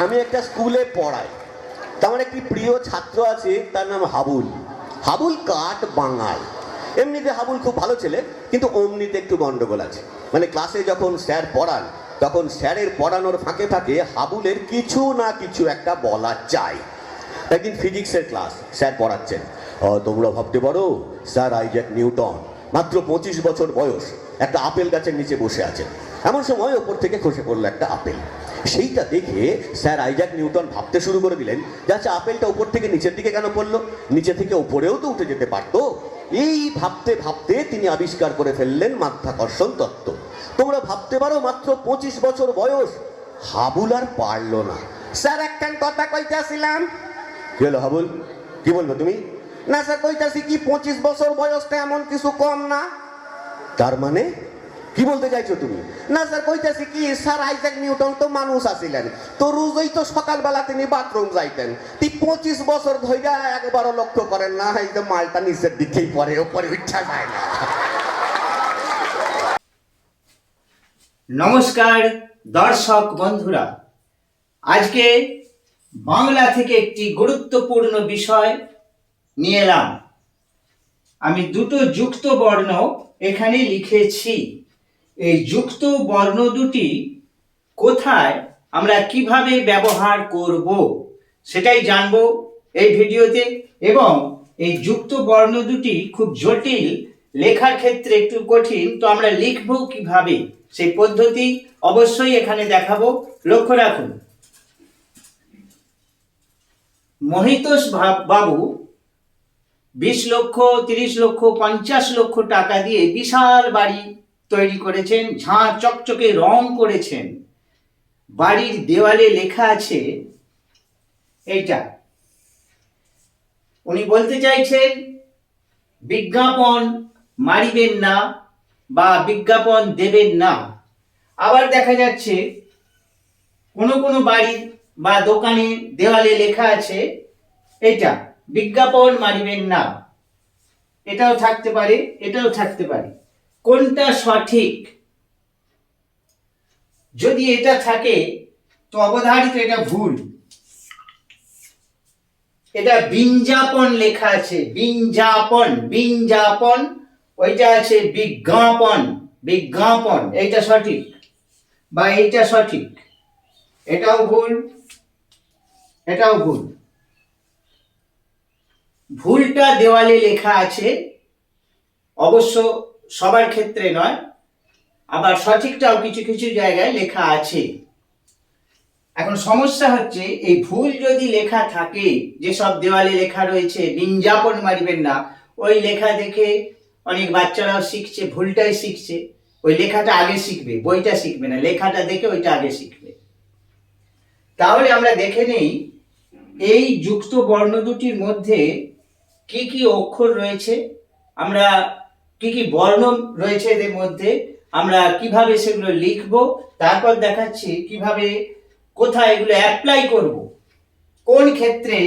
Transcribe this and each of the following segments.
আমি একটা স্কুলে পড়াই। তো আমার একটি প্রিয় ছাত্র আছে, তার নাম হাবুল। হাবুল কাঠ বাঙাল। এমনিতে হাবুল খুব ভালো ছেলে, কিন্তু অমনিতে একটু গন্ডগোল আছে। মানে ক্লাসে যখন স্যার পড়ান, তখন স্যারের পড়ানোর ফাঁকে ফাঁকে হাবুলের কিছু না কিছু একটা বলা চাই একদিন ফিজিক্সের ক্লাস স্যার পড়াচ্ছেন। তোমরা ভাবতে পারো, স্যার আইজ্যাক নিউটন, মাত্র পঁচিশ বছর বয়স, একটা আপেল গাছের নিচে বসে আছেন। এমন সময় ওপর থেকে খসে পড়ল একটা আপেল। সেইটা দেখে স্যার আইজ্যাক নিউটন ভাবতে শুরু করে দিলেন যে আচ্ছা আপেলটা উপর থেকে নিচের দিকে কেন পড়ল? নিচে থেকে উপরেও তো উঠে যেতে পারতো। এই ভাবতে ভাবতে তিনি আবিষ্কার করে ফেললেন মাধ্যাকর্ষণ তত্ত্ব। তোমরা ভাবতে পারো মাত্র পঁচিশ বছর বয়স। হাবুল আর পারল না। স্যার একখান কথা কইতেছিলাম। কি হলো হাবুল? কি বলব তুমি? না স্যার, কইতাছি কি পঁচিশ বছর বয়সটা এমন কিছু কম না? তার মানে কি বলতে চাইছো তুমি? না স্যার কইতাছি কি স্যার আইজাক নিউটন তো মানুষ আছিলেন। তো রোজই তো সকালবেলা তিনি বাথরুম যাইতেন। তি পঁচিশ বছর ধইরা একবারও লক্ষ্য করেন না এই যে মালটা নিচের দিকেই পরে ওপরে উঠা যায় না। নমস্কার দর্শক বন্ধুরা। আজকে বাংলা থেকে একটি গুরুত্বপূর্ণ বিষয় নিয়ে এলাম। আমি দুটো যুক্ত বর্ণ এখানে লিখেছি। এই যুক্ত বর্ণ দুটি কোথায় আমরা কীভাবে ব্যবহার করব সেটাই জানব এই ভিডিওতে এবং এই যুক্ত বর্ণ দুটি খুব জটিল, লেখার ক্ষেত্রে একটু কঠিন, তো আমরা লিখব কীভাবে সেই পদ্ধতি অবশ্যই এখানে দেখাবো। লক্ষ্য রাখুন। মহিতোষ বাবু বিশ লক্ষ, তিরিশ লক্ষ, পঞ্চাশ লক্ষ টাকা দিয়ে বিশাল বাড়ি তৈরি করেছেন, ঝাঁ চকচকে রং করেছেন। বাড়ির দেওয়ালে লেখা আছে এইটা। উনি বলতে চাইছেন, বিজ্ঞাপন মারিবেন না বা বিজ্ঞাপন দেবেন না। আবার দেখা যাচ্ছে, কোনো কোনো বাড়ির বা দোকানে দেওয়ালে লেখা আছে এটা বিজ্ঞাপন মারিবেন না। এটাও থাকতে পারে, এটাও থাকতে পারে। কোনটা সঠিক? যদি এটা থাকে, তো অবধারিত এটা ভুল। এটা বিঞ্জাপন লেখা আছে, বিঞ্জাপন বিঞ্জাপন, ওইটা আছে বিজ্ঞাপন বিজ্ঞাপন, এইটা সঠিক বা এইটা সঠিক? এটাও ভুল এটাও ভুল। ভুলটা দেওয়ালে লেখা আছে, অবশ্য সবার ক্ষেত্রে নয়, আবার সঠিকটাও কিছু কিছু জায়গায় লেখা আছে। এখন সমস্যা হচ্ছে, এই ভুল যদি লেখা থাকে, যেসব দেওয়ালে লেখা রয়েছে বিঞ্জাপন মারিবেন না। ওই লেখা দেখে অনেক বাচ্চারাও শিখছে, ভুলটাই শিখছে। ওই লেখাটা আগে শিখবে, বইটা শিখবে না। লেখাটা দেখে ওইটা আগে শিখবে। তাহলে আমরা দেখে নেই, এই যুক্ত বর্ণ দুটির মধ্যে কি কি অক্ষর রয়েছে? আমরা কি কি বর্ণ রয়েছে এদের মধ্যে, আমরা কীভাবে সেগুলো লিখব, তারপর দেখাচ্ছি কীভাবে কোথায় এগুলো অ্যাপ্লাই করব। কোন ক্ষেত্রে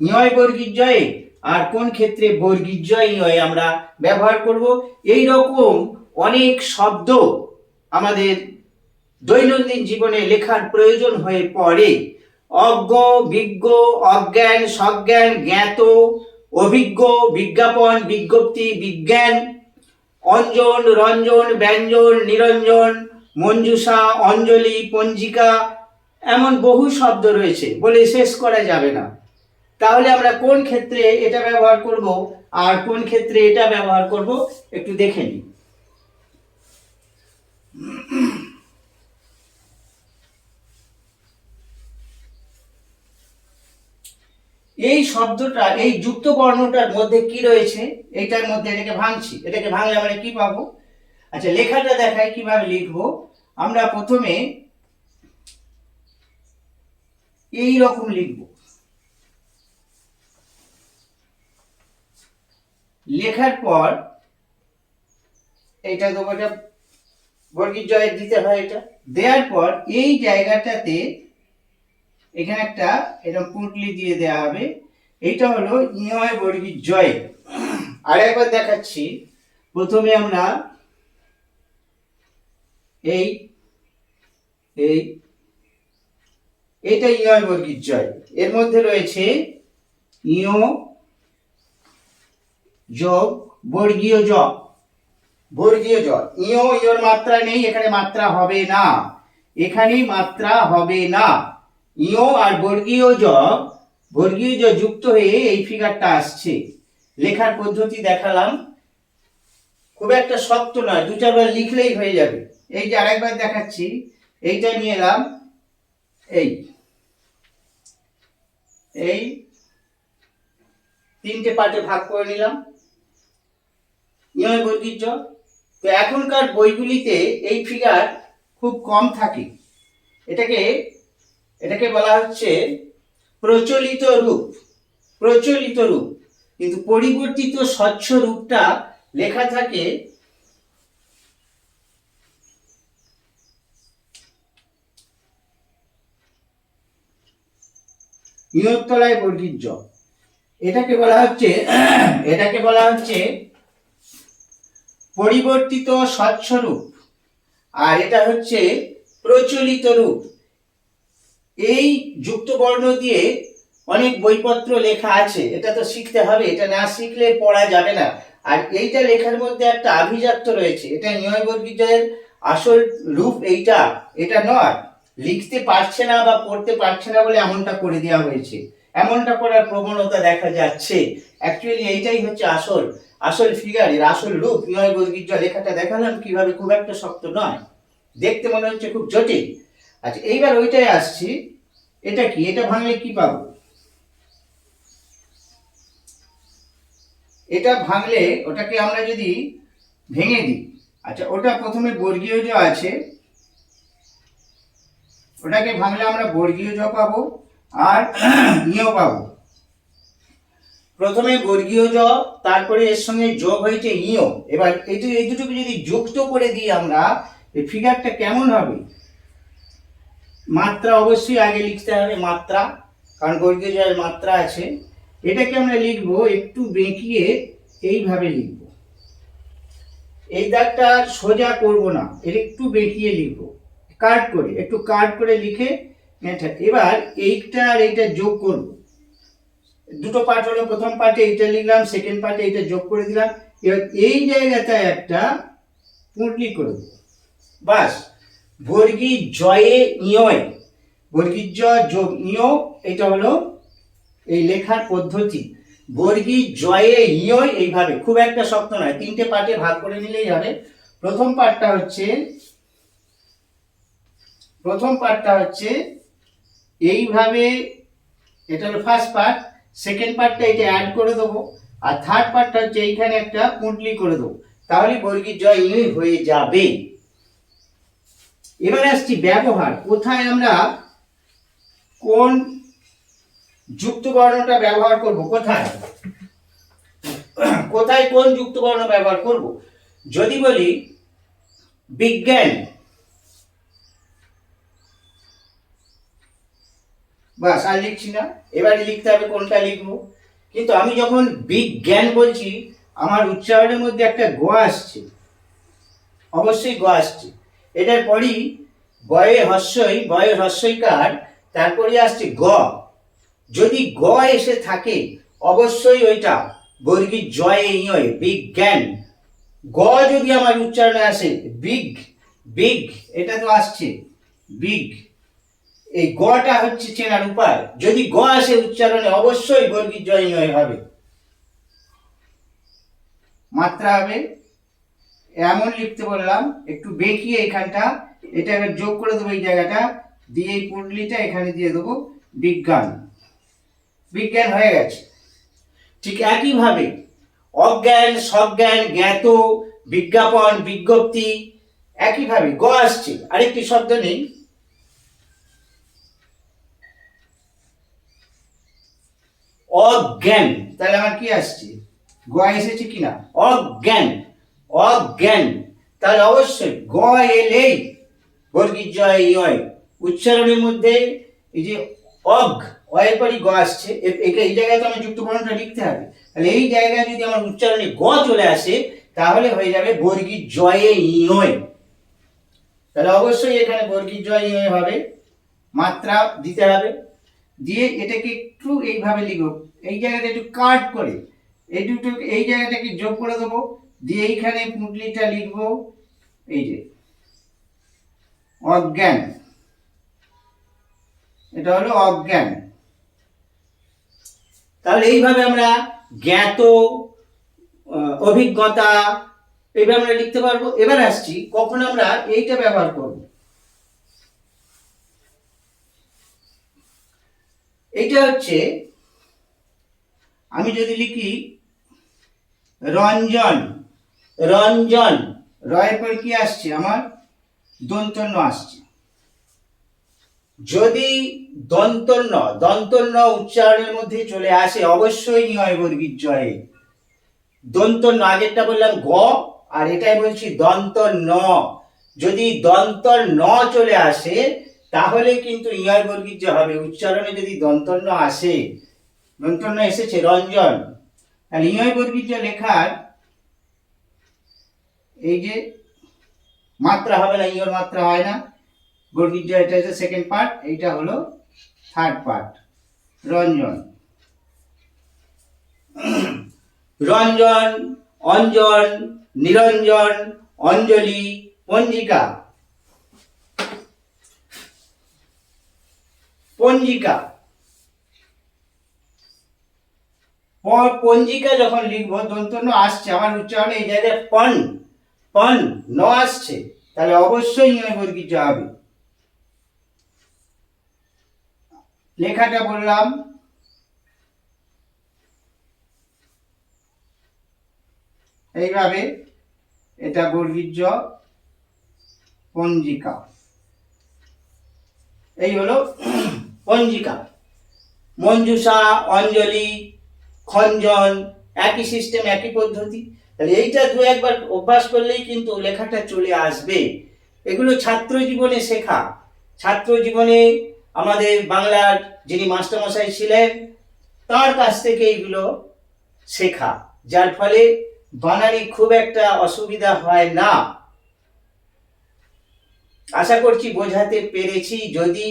নিয় বর্গীর জয়ে আর কোন ক্ষেত্রে বর্গীর জয় নিয়ে আমরা ব্যবহার করব। এই রকম অনেক শব্দ আমাদের দৈনন্দিন জীবনে লেখার প্রয়োজন হয়ে পড়ে। অজ্ঞ, বিজ্ঞ, অজ্ঞান, সজ্ঞান, জ্ঞাত, অভিজ্ঞ, বিজ্ঞাপন, বিজ্ঞপ্তি, বিজ্ঞান অঞ্জন, রঞ্জন, ব্যঞ্জন, নিরঞ্জন, মঞ্জুষা, অঞ্জলি, পঞ্জিকা, এমন বহু শব্দ রয়েছে। বলে শেষ করা যাবে না। তাহলে আমরা কোন ক্ষেত্রে এটা ব্যবহার করব আর কোন ক্ষেত্রে এটা ব্যবহার করব একটু দেখে নিই। এই শব্দটা, এই যুক্ত বর্ণটার মধ্যে কি রয়েছে? এটার মধ্যে এটাকে ভাঙছি। এটাকে ভাঙলে আমরা কি পাবো? আচ্ছা লেখাটা দেখায় কীভাবে লিখব। আমরা প্রথমে এই রকম লিখব। লেখার পর এটা এটা বর্গীর জয় দিতে হয় এটা। দেওয়ার পর এই জায়গাটাতে এখানে একটা এরকম পুটলি দিয়ে দেওয়া হবে। এটা হলো নিয়য় বর্গীর জয়। আর একবার দেখাচ্ছি। প্রথমে আমরা এই এই এটা ইয় বর্গীর জয়। এর মধ্যে রয়েছে ইয় যোগ বর্গীয় জ। বর্গীয় জ। ইয় ইয়র মাত্রা নেই, এখানে মাত্রা হবে না। এখানে মাত্রা হবে না। ইয় আর বর্গীয় জ বর্গীয় জ যুক্ত হয়ে এই ফিগারটা আসছে। লেখার পদ্ধতি দেখালাম। খুব একটা শক্ত নয়, দু চারবার লিখলেই হয়ে যাবে। এই যে আরেকবার দেখাচ্ছি, এইটা নিয়ে এলাম। এই এই তিনটে পার্টে ভাগ করে নিলাম। ইয় বর্গীর জ তো এখনকার বইগুলিতে এই ফিগার খুব কম থাকে। এটাকে এটাকে বলা হচ্ছে প্রচলিত রূপ প্রচলিত রূপ। কিন্তু পরিবর্তিত স্বচ্ছ রূপটা লেখা থাকে ইয়তলায় বর্গীর জ এটাকে বলা হচ্ছে, এটাকে বলা হচ্ছে পরিবর্তিত স্বচ্ছ রূপ। আর এটা হচ্ছে প্রচলিত রূপ। এই যুক্ত বর্ণ দিয়ে অনেক বইপত্র লেখা আছে। এটা তো শিখতে হবে, এটা না শিখলে পড়া যাবে না। আর এইটা লেখার মধ্যে একটা আভিজাত্য রয়েছে, এটা নিয়মবর্গীদের আসল রূপ এইটা, এটা নয়। লিখতে পারছে না বা পড়তে পারছে না বলে এমনটা করে দেওয়া হয়েছে। এমনটা করার প্রবণতা দেখা যাচ্ছে। অ্যাকচুয়ালি এইটাই হচ্ছে আসল আসল ফিগার এর আসল রূপ। নিয়মবর্গীর লেখাটা দেখালাম কীভাবে খুব একটা শক্ত নয়। দেখতে মনে হচ্ছে খুব জটিল। আচ্ছা এইবার ওইটাই আসছি। এটা কি? এটা ভাঙলে কি পাবো? এটা ভাঙলে ওটাকে আমরা যদি ভেঙে দিই আচ্ছা ওটা প্রথমে বর্গীয় জ আছে। ওটাকে ভাঙলে আমরা বর্গীয় জ পাবো আর ইয় পাবো। প্রথমে বর্গীয় জ, তারপরে এর সঙ্গে যোগ হয়েছে ইয়। এবার এই দুটোকে যদি যুক্ত করে দিই আমরা ফিগারটা কেমন হবে? মাত্রা অবশ্যই আগে লিখতে হবে মাত্রা, কারণ বর্গীয় জয়ের মাত্রা আছে, এটাকে আমরা লিখব একটু বেঁকিয়ে এইভাবে লিখব। এই দাগটা সোজা করব না, এর একটু বেঁকিয়ে লিখব। কাট করে, একটু কাট করে লিখে এবার এইটা আর এইটা যোগ করব। দুটো পার্ট হলো, প্রথম পার্টে এইটা লিখলাম সেকেন্ড পার্টে এইটা যোগ করে দিলাম, এবার এই জায়গাটায় একটা পুঁটলি করে দেবো। বাস বর্গী জয়ে ইয় বর্গীর যোগ ইয়, এটা হলো এই লেখার পদ্ধতি। বর্গী জয়ে ইয় এইভাবে, খুব একটা শক্ত নয়, তিনটে পার্টে ভাগ করে নিলেই হবে। প্রথম পার্টটা হচ্ছে, প্রথম পার্টটা হচ্ছে এইভাবে, এটা হলো ফার্স্ট পার্ট সেকেন্ড পার্টটা এটা অ্যাড করে দেবো, আর থার্ড পার্টটা হচ্ছে এইখানে একটা পুঁটলি করে দেবো। তাহলে বর্গীর জয় ইয় হয়ে যাবে। এবারে আসছি ব্যবহার। কোথায় আমরা কোন যুক্ত বর্ণটা ব্যবহার করব? কোথায়? কোথায় কোন যুক্ত বর্ণ ব্যবহার করব? যদি বলি বিজ্ঞান, বাস আর লিখছি না। এবারে লিখতে হবে কোনটা লিখব? কিন্তু আমি যখন বিজ্ঞান বলছি, আমার উচ্চারণের মধ্যে একটা গ আসছে। অবশ্যই গ আসছে। এটার পরই বয়ে হস্যই বয়ে হস্যইকার তারপরে আসছে গ। যদি গ এসে থাকে, অবশ্যই ওইটা বর্গীর জয়ে ইয় বিজ্ঞান গ যদি আমার উচ্চারণে আসে, বিগ বিগ, এটা তো আসছে, বিগ। এই গটা হচ্ছে চেনার উপায়। যদি গ আসে উচ্চারণে, অবশ্যই বর্গীর জয় ইয় হবে। মাত্রা হবে এমন লিখতে বললাম, একটু বেঁকিয়ে এখানটা, এটা এবার যোগ করে দেবো এই জায়গাটা, দিয়ে এই পুটলিটা এখানে দিয়ে দেবো বিজ্ঞান। বিজ্ঞান হয়ে গেছে। ঠিক একইভাবে অজ্ঞান, সজ্ঞান, জ্ঞাত, বিজ্ঞাপন, বিজ্ঞপ্তি, একইভাবে গ আসছে। আরেকটি শব্দ নেই। অজ্ঞান। তাহলে আমার কি আসছে? গ এসেছে কিনা? অজ্ঞান। অজ্ঞান, তাহলে অবশ্যই গ এলেই বর্গীর জয় ইয় উচ্চারণের মধ্যে এই যে অগ অয়ের পরই গ আসছে। এটা এই জায়গায় তো আমার যুক্ত বর্ণটা লিখতে হবে। তাহলে এই জায়গায় যদি আমার উচ্চারণে গ চলে আসে, তাহলে হয়ে যাবে বর্গীর জয়ে ইয় তাহলে অবশ্যই এখানে বর্গীর জয় ইয় হবে। মাত্রা দিতে হবে। দিয়ে এটাকে একটু এইভাবে লিখব এই জায়গাটা একটু কাট করে। এই দুটো, এই জায়গাটাকে যোগ করে দেবো। দিয়ে এইখানে পুঁটলিটা লিখব, এই যে, অজ্ঞান। এটা হলো অজ্ঞান। তাহলে এইভাবে আমরা জ্ঞাত অভিজ্ঞতা, এইভাবে আমরা লিখতে পারব। এবার আসছি, কখন আমরা এইটা ব্যবহার করব? এইটা হচ্ছে, আমি যদি লিখি, রঞ্জন। রঞ্জন। রয়ের পরে কি আসছে? আমার দন্তন্য আসছে। যদি দন্তন্য দন্তন্য উচ্চারণের মধ্যে চলে আসে অবশ্যই নিয় বর্গীর জয়ে। দন্তন্য আগেরটা বললাম গ আর এটাই বলছি দন্ত ন যদি দন্ত ন চলে আসে তাহলে কিন্তু ইয় বর্গীর যে হবে উচ্চারণে যদি দন্তন্য আসে দন্তন্য এসেছে রঞ্জন তাহলে ইয় বর্গীর লেখার এই যে মাত্রা হবে না ইয়র মাত্রা হয় না। বর্গীর এটা হচ্ছে সেকেন্ড পার্ট এইটা হলো থার্ড পার্ট রঞ্জন। রঞ্জন, অঞ্জন, নিরঞ্জন, অঞ্জলি, পঞ্জিকা। পঞ্জিকা। পঞ্জিকা যখন লিখব, দন্তন্য আসছে, আমার উচ্চারণে এই জায়গায় পন পন ন আসছে, তাহলে অবশ্যই নিয়ম বর্গীর জয় হবে। লেখাটা বললাম। এইভাবে এটা বর্গীর্য পঞ্জিকা। এই হলো পঞ্জিকা। মঞ্জুষা, অঞ্জলি, খঞ্জন, একই সিস্টেম একই পদ্ধতি। তাহলে এইটা দু একবার অভ্যাস করলেই কিন্তু লেখাটা চলে আসবে। এগুলো ছাত্র জীবনে শেখা। ছাত্র জীবনে আমাদের বাংলার যিনি মাস্টারমশাই ছিলেন, তার কাছ থেকে এইগুলো শেখা। যার ফলে বানানে খুব একটা অসুবিধা হয় না। আশা করছি বোঝাতে পেরেছি। যদি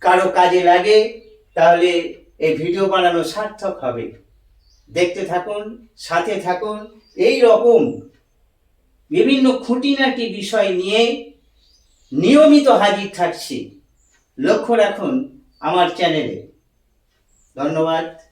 কারও কাজে লাগে, তাহলে এই ভিডিও বানানো সার্থক হবে। দেখতে থাকুন, সাথে থাকুন এই রকম বিভিন্ন খুঁটিনাটি বিষয় নিয়ে নিয়মিত হাজির থাকছি। লক্ষ্য রাখুন আমার চ্যানেলে। ধন্যবাদ।